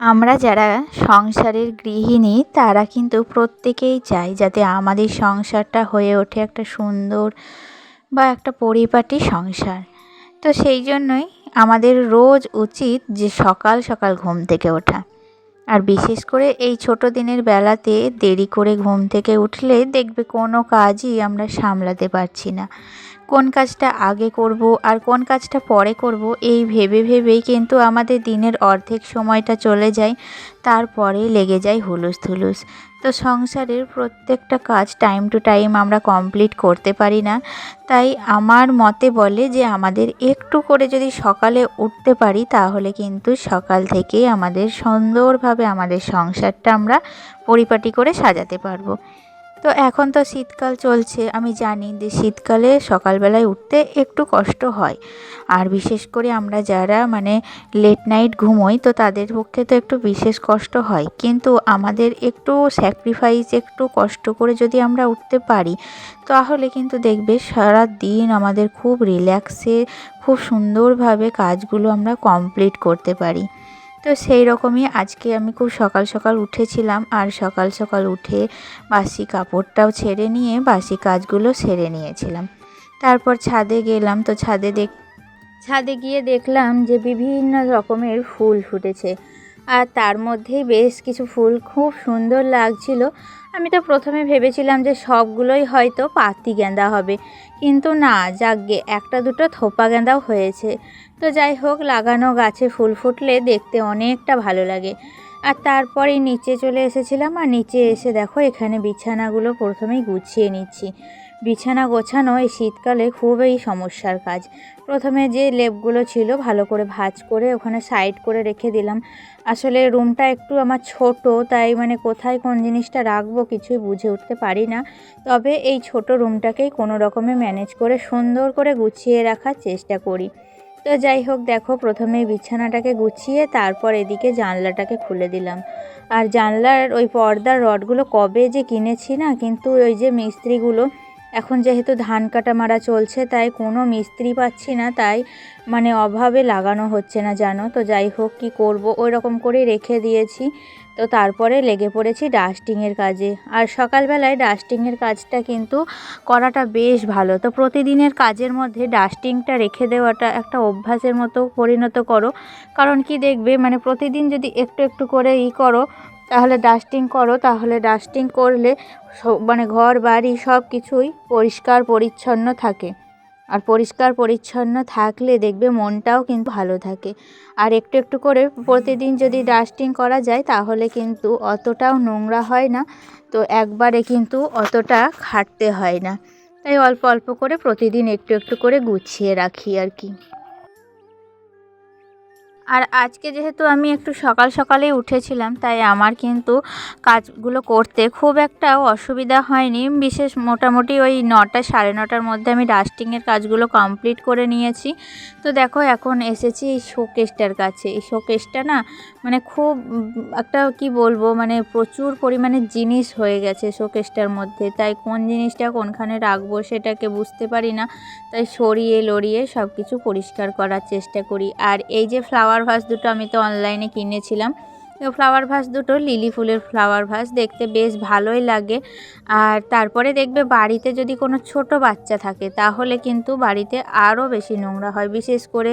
আমরা যারা সংসারের গৃহিণী, তারা কিন্তু প্রত্যেকেই চাই যাতে আমাদের সংসারটা হয়ে ওঠে একটা সুন্দর বা একটা পরিপাটি সংসার। তো সেই জন্যই আমাদের রোজ উচিত যে সকাল সকাল ঘুম থেকে ওঠা। আর বিশেষ করে এই ছোট দিনের বেলাতে দেরি করে ঘুম থেকে উঠলে দেখবে কোনো কাজই আমরা সামলাতে পারছি না। কোন কাজটা আগে করব আর কোন কাজটা পরে করব, এই ভেবে ভেবেই কিন্তু আমাদের দিনের অর্ধেক সময়টা চলে যায় তারপরে লেগে যায় হুলুস থুলুস। তো সংসারের প্রত্যেকটা কাজ টাইম টু টাইম আমরা কমপ্লিট করতে পারি না। তাই আমার মতে বলে যে আমাদের একটু করে যদি সকালে উঠতে পারি, তাহলে কিন্তু সকাল থেকেই আমাদের সুন্দরভাবে আমাদের সংসারটা আমরা পরিপাটি করে সাজাতে পারব। তো এখন তো শীতকাল চলছে, আমি জানি যে শীতকালে সকালবেলায় উঠতে একটু কষ্ট হয়। আর বিশেষ করে আমরা যারা মানে লেট নাইট ঘুমোই, তো তাদের পক্ষে তো একটু বিশেষ কষ্ট হয়। কিন্তু আমাদের একটু স্যাক্রিফাইস একটু কষ্ট করে যদি আমরা উঠতে পারি, তাহলে কিন্তু দেখবে সারা দিন আমাদের খুব রিল্যাক্সে খুব সুন্দরভাবে কাজগুলো আমরা কমপ্লিট করতে পারি। তো সেই রকমই আজকে আমি খুব সকাল সকাল উঠেছিলাম আর সকাল সকাল উঠে বাসি কাপড়টাও ছেড়ে নিয়ে বাসি কাজগুলো সেরে নিয়েছিলাম। তারপর ছাদে গেলাম তো ছাদে দেখ ছাদে গিয়ে দেখলাম যে বিভিন্ন রকমের ফুল ফুটেছে। আর তার মধ্যেই বেশ কিছু ফুল খুব সুন্দর লাগছিল। আমি তো প্রথমে ভেবেছিলাম যে সবগুলোই হয়তো পাতি গেঁদা হবে। কিন্তু না, যাকগে, একটা দুটো থোপা গেঁদাও হয়েছে। তো যাই হোক, লাগানো গাছে ফুল ফুটলে দেখতে অনেকটা ভালো লাগে। আর তারপরে নিচে চলে এসেছিলাম, আর নিচে এসে দেখো, এখানে বিছানাগুলো প্রথমেই গুছিয়ে নিচ্ছি। বিছানা গোছানো এই শীতকালে খুবই সমস্যার কাজ। প্রথমে যে লেপগুলো ছিল ভালো করে ভাজ করে ওখানে সাইড করে রেখে দিলাম। আসলে রুমটা একটু আমার ছোট, তাই মানে কোথায় কোন জিনিসটা রাখব কিছুই বুঝে উঠতে পারি না। তবে এই ছোট রুমটাকেই কোনো রকমে ম্যানেজ করে সুন্দর করে গুছিয়ে রাখার চেষ্টা করি। তো যাই হোক, দেখো প্রথমে বিছানাটাকে গুছিয়ে তারপর এদিকে জানলাটাকে খুলে দিলাম। আর জানলার ওই পর্দার রডগুলো কবে যে কিনেছি না, কিন্তু ওই যে মিস্ত্রিগুলো এখন যেহেতু ধান কাটা মারা চলছে, তাই কোনো মিস্ত্রি পাচ্ছি না, তাই মানে অভাবে লাগানো হচ্ছে না, জানো? তো যাই হোক, কী করব? ওই রকম করেই রেখে দিয়েছি। তো তারপরে লেগে পড়েছি ডাস্টিংয়ের কাজে। আর সকালবেলায় ডাস্টিংয়ের কাজটা কিন্তু করাটা বেশ ভালো। তো প্রতিদিনের কাজের মধ্যে ডাস্টিংটা রেখে দেওয়াটা একটা অভ্যাসের মতো পরিণত করো। কারণ কি দেখবে মানে প্রতিদিন যদি একটু একটু করে ই করো তাহলে ডাস্টিং করো, তাহলে ডাস্টিং করলে মানে ঘর, বাড়ি সব কিছুই পরিষ্কার পরিচ্ছন্ন থাকে। আর পরিষ্কার পরিচ্ছন্ন থাকলে দেখবে মনটাও কিন্তু ভালো থাকে। আর একটু একটু করে প্রতিদিন যদি ডাস্টিং করা যায়, তাহলে কিন্তু অতটাও নোংরা হয় না। তো একবারে কিন্তু অতটা খাটতে হয় না। তাই অল্প অল্প করে প্রতিদিন একটু একটু করে গুছিয়ে রাখি আর কি। আর আজকে যেহেতু আমি একটু সকাল সকালেই উঠেছিলাম, তাই আমার কিন্তু কাজগুলো করতে খুব একটা অসুবিধা হয়নি। বিশেষ মোটামুটি ওই নটা সাড়ে নটার মধ্যে আমি ডাস্টিংয়ের কাজগুলো কমপ্লিট করে নিয়েছি। তো দেখো এখন এসেছি এই শোকেসটার কাছে। এই শোকেসটা না মানে খুব একটা কি বলব মানে প্রচুর পরিমাণে জিনিস হয়ে গেছে শোকেসটার মধ্যে। তাই কোন জিনিসটা কোনখানে রাখব সেটাকে বুঝতে পারি না। তাই সরিয়ে লড়িয়ে সব কিছু পরিষ্কার করার চেষ্টা করি। আর এই যে ফ্লাওয়ার ভাস দুটো আমি তো অনলাইনে কিনেছিলাম। ফ্লাওয়ার ভাস দুটো লিলি ফুলের ফ্লাওয়ার ভাস দেখতে বেশ ভালোই লাগে। আর তারপরে দেখবে বাড়িতে যদি কোনো ছোট বাচ্চা থাকে, তাহলে কিন্তু বাড়িতে আরও বেশি নোংরা হয়। বিশেষ করে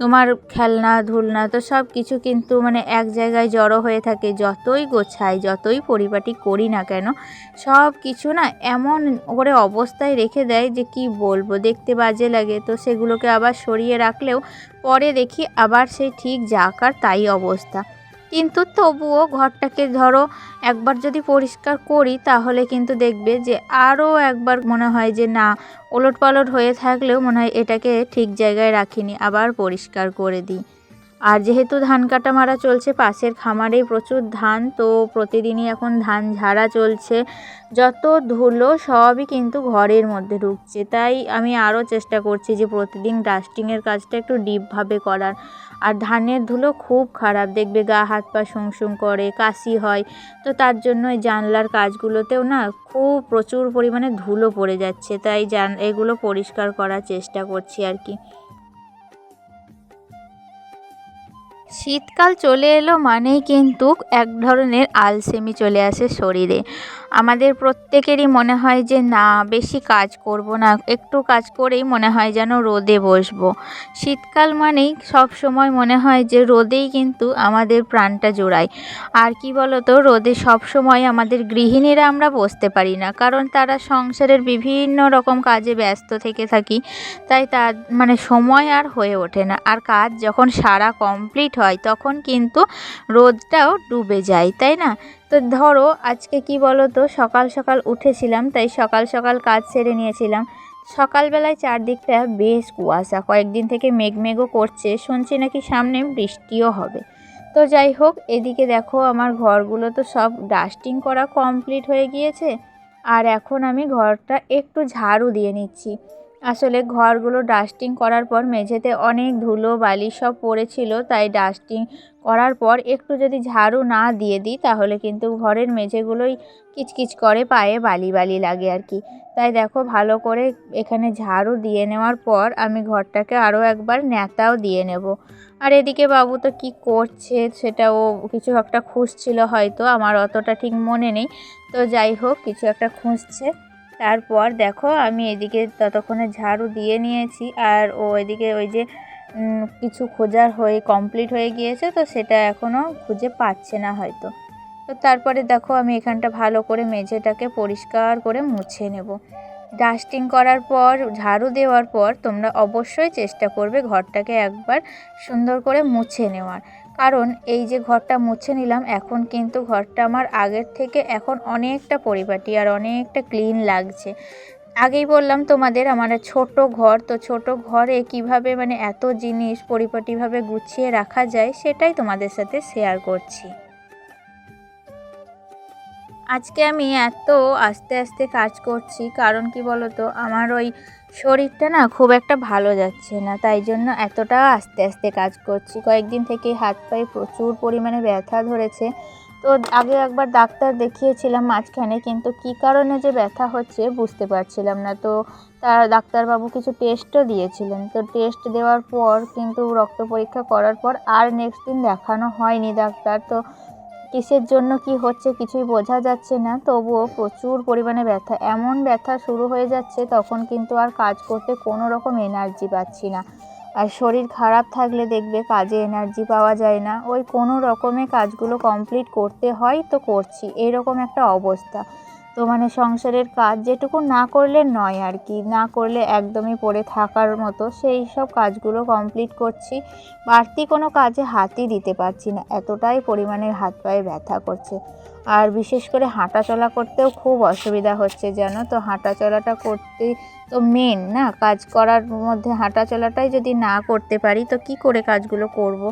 তোমার খেলনা, ধুলনা, তো সব কিছু কিন্তু মানে এক জায়গায় জড়ো হয়ে থাকে। যতই গোছাই, যতই পরিপাটি করি না কেন সব কিছু না এমন করে অবস্থায় রেখে দেয় যে কি বলব, দেখতে বাজে লাগে। তো সেগুলোকে আবার সরিয়ে রাখলেও পরে দেখি আবার সেই ঠিক যাকার তাই অবস্থা। কিন্তু তবুও ঘরটাকে ধরো একবার যদি পরিষ্কার করি, তাহলে কিন্তু দেখবে যে আরও একবার মনে হয় যে না ওলট পালট হয়ে থাকলেও মনে হয় এটাকে ঠিক জায়গায় রাখিনি, আবার পরিষ্কার করে দিই। আর যেহেতু ধান কাটা মারা চলছে, পাশের খামারে প্রচুর ধান, তো প্রতিদিনই এখন ধান ঝাড়া চলছে। যত ধুলো সবই কিন্তু ঘরের মধ্যে ঢুকছে। তাই আমি আরও চেষ্টা করছি যে প্রতিদিন ডাস্টিংয়ের কাজটা একটু ডিপভাবে করার। আর ধানের ধুলো খুব খারাপ, দেখবে গা হাত পা শুং করে, কাশি হয়। তো তার জন্য এই জানলার কাজগুলোতেও না খুব প্রচুর পরিমাণে ধুলো পড়ে যাচ্ছে। তাই জান, এগুলো পরিষ্কার করার চেষ্টা করছি আর কি। শীতকাল চলে এলো মানেই কিন্তু এক ধরনের আলসেমি চলে আসে শরীরে। আমাদের প্রত্যেকেরই মনে হয় যে, না, বেশি কাজ করব না। একটু কাজ করেই মনে হয় যেন রোদে বসবো। শীতকাল মানেই সব সময় মনে হয় যে, রোদেই কিন্তু আমাদের প্রাণটা জোড়ায়। আর কি বলতো, রোদে সব সময় আমাদের গৃহিণীরা আমরা বসতে পারি না। কারণ তারা সংসারের বিভিন্ন রকম কাজে ব্যস্ত থেকে থাকি, তাই তার মানে সময় আর হয়ে ওঠে না। আর কাজ যখন সারা কমপ্লিট হয়, তখন কিন্তু রোদটাও ডুবে যায়, তাই না? তো ধরো, আজকে কি বলো তো সকাল সকাল উঠেছিলাম, তাই সকাল সকাল কাজ সেরে নিয়েছিলাম। সকালবেলায় চারদিকটা বেশ কুয়াশা, কয়েকদিন থেকে মেঘমেঘও করছে, শুনছি নাকি সামনে বৃষ্টিও হবে। তো যাই হোক, এদিকে দেখো আমার ঘরগুলো তো সব ডাস্টিং করা কমপ্লিট হয়ে গিয়েছে, আর এখন আমি ঘরটা একটু ঝাড়ু দিয়ে নিচ্ছি। আসলে ঘরগুলো ডাস্টিং করার পর মেঝেতে অনেক ধুলো, বালি সব পড়েছিল, তাই ডাস্টিং করার পর একটু যদি ঝাড়ু না দিয়ে দিই, তাহলে কিন্তু ঘরের মেঝেগুলোই কিচকিচ করে, পায়ে বালি বালি লাগে আর কি। তাই দেখো ভালো করে এখানে ঝাড়ু দিয়ে নেওয়ার পর আমি ঘরটাকে আরও একবার ন্যাতাও দিয়ে নেব। আর এদিকে বাবু তো কি করছে সেটা ও কিছু একটা খুঁজছিল হয়তো, আমার অতটা ঠিক মনে নেই। তো যাই হোক, কিছু একটা খুঁজছে। তারপর দেখো আমি এদিকে ততক্ষণে ঝাড়ু দিয়ে নিয়েছি আর ও এদিকে ওই যে কিছু খোঁজার হয়ে কমপ্লিট হয়ে গিয়েছে তো সেটা এখনও খুঁজে পাচ্ছে না হয়তো। তো তারপরে দেখো আমি এখানটা ভালো করে মেঝেটাকে পরিষ্কার করে মুছে নেব। ডাস্টিং করার পর, ঝাড়ু দেওয়ার পর তোমরা অবশ্যই চেষ্টা করবে ঘরটাকে একবার সুন্দর করে মুছে নেওয়ার। কারণ এই যে ঘরটা মুছে নিলাম, এখন কিন্তু ঘরটা আমার আগের থেকে এখন অনেকটা পরিপাটি আর অনেকটা ক্লিন লাগছে। আগেই বললাম তোমাদের আমার ছোট ঘর, তো ছোট ঘরে কীভাবে মানে এত জিনিস পরিপাটিভাবে গুছিয়ে রাখা যায় সেটাই তোমাদের সাথে শেয়ার করছি। আজকে আমি এত আস্তে আস্তে কাজ করছি, কারণ কি বলতো, আমার ওই শরীরটা না খুব একটা ভালো যাচ্ছে না, তাই জন্য এতটা আস্তে আস্তে কাজ করছি। কয়েকদিন থেকে হাত পায়ে প্রচুর পরিমাণে ব্যথা ধরেছে। তো আগে একবার ডাক্তার দেখিয়েছিলাম মাঝখানে, কিন্তু কি কারণে যে ব্যথা হচ্ছে বুঝতে পারছিলাম না। তো তার ডাক্তারবাবু কিছু টেস্টও দিয়েছিলেন। তো টেস্ট দেওয়ার পর কিন্তু রক্ত পরীক্ষা করার পর আর নেক্সট দিন দেখানো হয়নি ডাক্তার। তো কিসের জন্য কি হচ্ছে কিছুই বোঝা যাচ্ছে না। তবুও প্রচুর পরিমাণে ব্যথা। এমন ব্যথা শুরু হয়ে যাচ্ছে তখন কিন্তু আর কাজ করতে কোনো রকম এনার্জি পাচ্ছি না। আর শরীর খারাপ থাকলে দেখবে কাজে এনার্জি পাওয়া যায় না। ওই কোনো রকমে কাজগুলো কমপ্লিট করতে হয় তো করছি। এরকম একটা অবস্থা। তো মানে সংসারের কাজ যেটুকু না করলে নয় আর কি। না করলে একদমই পড়ে থাকার মতো সেই সব কাজগুলো কমপ্লিট করছি। বাড়তি কোনো কাজে হাতই দিতে পারছি না। এতটাই পরিমাণের হাত পায়ে ব্যথা করছে। আর বিশেষ করে হাঁটা চলা করতেও খুব অসুবিধা হচ্ছে যেন তো? হাঁটা চলাটা করতে তো মেন না? কাজ করার মধ্যে হাঁটা চলাটাই যদি না করতে পারি তো কি করে কাজগুলো করব?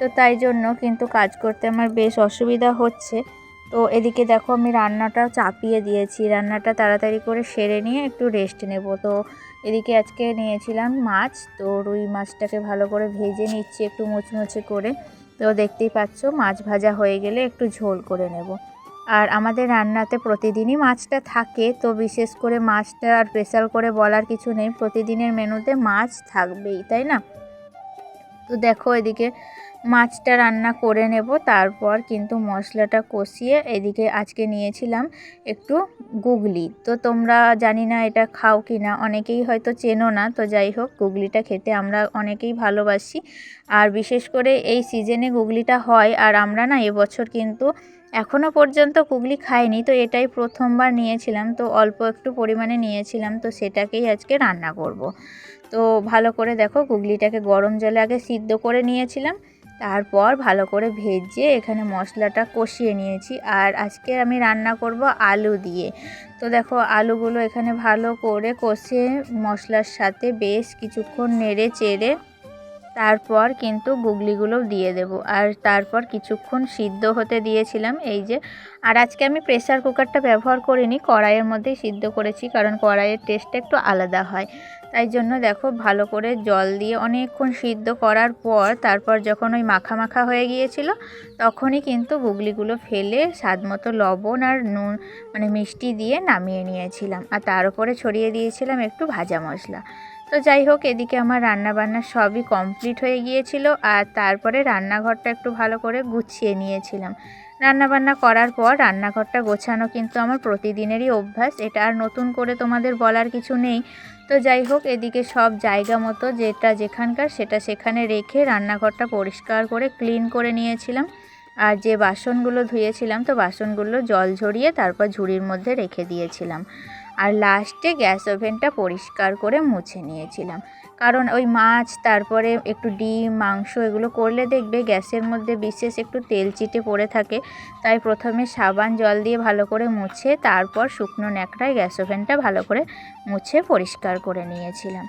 তো তাই জন্য কিন্তু কাজ করতে আমার বেশ অসুবিধা হচ্ছে। তো এদিকে দেখো আমি রান্নাটা চাপিয়ে দিয়েছি। রান্নাটা তাড়াতাড়ি করে সেরে নিয়ে একটু রেস্ট নেব। তো এদিকে আজকে নিয়েছিলাম মাছ, তো রুই মাছটাকে ভালো করে ভেজে নিচ্ছি একটু মুচমুচে করে। তো দেখতেই পাচ্ছ মাছ ভাজা হয়ে গেলে একটু ঝোল করে নেব। আর আমাদের রান্নাতে প্রতিদিনই মাছটা থাকে, তো বিশেষ করে মাছটা আর স্পেশাল করে বলার কিছু নেই। প্রতিদিনের মেনুতে মাছ থাকবেই, তাই না? তো দেখো এদিকে মাছটা রান্না করে নেব, তারপর কিন্তু মশলাটা কষিয়ে এদিকে আজকে নিয়েছিলাম একটু গুগলি তো তোমরা জানি না এটা খাও কি না অনেকেই হয়তো চেনো না, তো যাই হোক, গুগলিটা খেতে আমরা অনেকেই ভালোবাসি আর বিশেষ করে এই সিজনে গুগলিটা হয়, আর আমরা না এবছর কিন্তু এখনও পর্যন্ত গুগলি খাইনি, তো এটাই প্রথমবার নিয়েছিলাম, তো অল্প একটু পরিমাণে নিয়েছিলাম, তো সেটাকেই আজকে রান্না করব। তো ভালো করে দেখো, গুগলিটাকে গরম জলে আগে সিদ্ধ করে নিয়েছিলাম তারপর ভালো করে ভেজে এখানে মশলাটা কষিয়ে নিয়েছি। আর আজকে আমি রান্না করব আলু দিয়ে। তো দেখো, আলুগুলো এখানে ভালো করে কষে মশলার সাথে বেশ কিছুক্ষণ নেড়ে চেড়ে তারপর কিন্তু গুগলিগুলো দিয়ে দেব। আর তারপর কিছুক্ষণ সিদ্ধ হতে দিয়েছিলাম এই যে। আর আজকে আমি প্রেসার কুকারটা ব্যবহার করিনি, কড়াইয়ের মধ্যেই সিদ্ধ করেছি, কারণ কড়াইয়ের টেস্টটা একটু আলাদা হয়। তাই জন্য দেখো, ভালো করে জল দিয়ে অনেকক্ষণ সিদ্ধ করার পর, তারপর যখন ওই মাখা মাখা হয়ে গিয়েছিল, তখনই কিন্তু গুগলিগুলো ফেলে স্বাদ মতো লবণ আর নুন মানে মিষ্টি দিয়ে নামিয়ে নিয়েছিলাম। আর তার উপরে ছড়িয়ে দিয়েছিলাম একটু ভাজা মশলা। তো যাই হোক, এদিকে আমার রান্না বান্না সবই কমপ্লিট হয়ে গিয়েছিল আর তারপরে রান্নাঘরটা একটু ভালো করে গুছিয়ে নিয়েছিলাম। রান্নাবান্না করার পর রান্নাঘরটা গোছানো কিন্তু আমার প্রতিদিনেরই অভ্যাস, এটা আর নতুন করে তোমাদের বলার কিছু নেই। তো যাই হোক, এদিকে সব জায়গা মতো যেটা যেখানকার সেটা সেখানে রেখে রান্নাঘরটা পরিষ্কার করে ক্লিন করে নিয়েছিলাম। আর যে বাসনগুলো ধুয়েছিলাম, তো বাসনগুলো জল ঝরিয়ে তারপর ঝুড়ির মধ্যে রেখে দিয়েছিলাম। আর লাস্টে গ্যাস ওভেনটা পরিষ্কার করে মুছে নিয়েছিলাম। কারণ ওই মাছ, তারপরে একটু ডিম, মাংস এগুলো করলে দেখবে গ্যাসের মধ্যে বিশেষ একটু তেল চিটে পড়ে থাকে। তাই প্রথমে সাবান, জল দিয়ে ভালো করে মুছে, তারপর শুকনো ন্যাকড়ায় গ্যাস ওভেনটা ভালো করে মুছে পরিষ্কার করে নিয়েছিলাম।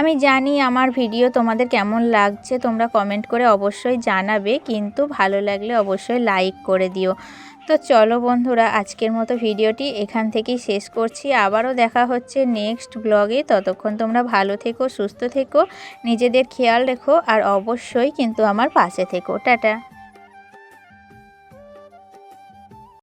আমি জানি আমার ভিডিও তোমাদের কেমন লাগছে, তোমরা কমেন্ট করে অবশ্যই জানাবে, কিন্তু ভালো লাগলে অবশ্যই লাইক করে দিও। তো চলো বন্ধুরা, আজকের মতো ভিডিওটি এখান থেকেই শেষ করছি। আবারও দেখা হচ্ছে নেক্সট ব্লগে ততক্ষণ তোমরা ভালো থেকো, সুস্থ থেকো, নিজেদের খেয়াল রেখো, আর অবশ্যই কিন্তু আমার পাশে থেকো। টাটা।